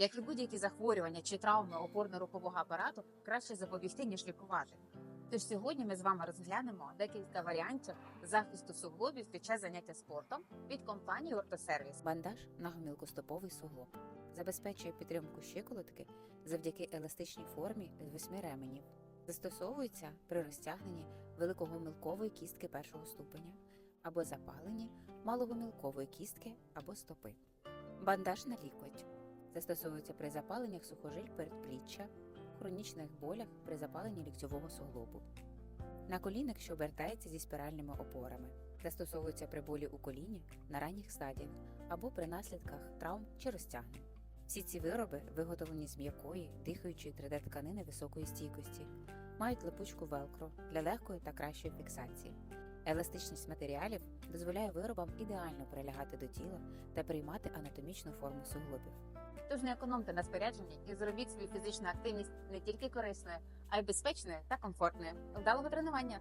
Як і будь-які захворювання чи травми опорно-рухового апарату, краще запобігти, ніж лікувати. Тож сьогодні ми з вами розглянемо декілька варіантів захисту суглобів під час заняття спортом від компанії Ортосервіс. Бандаж на гомілкоступовий суглоб забезпечує підтримку щиколотки завдяки еластичній формі з восьми ременів. Застосовується при розтягненні великогомілкової кістки першого ступеня або запаленні малогомілкової кістки або стопи. Бандаж на лікоть застосовується при запаленнях сухожиль передпліччя, хронічних болях при запаленні ліктьового суглобу. На колінах, що обертається зі спіральними опорами, застосовується при болі у коліні на ранніх стадіях або при наслідках травм чи розтягнень. Всі ці вироби виготовлені з м'якої, дихаючої 3D тканини високої стійкості, мають липучку велкро для легкої та кращої фіксації. Еластичність матеріалів дозволяє виробам ідеально прилягати до тіла та приймати анатомічну форму суглобів. Тож не економте на спорядженні і зробіть свою фізичну активність не тільки корисною, а й безпечною та комфортною. Вдалого тренування!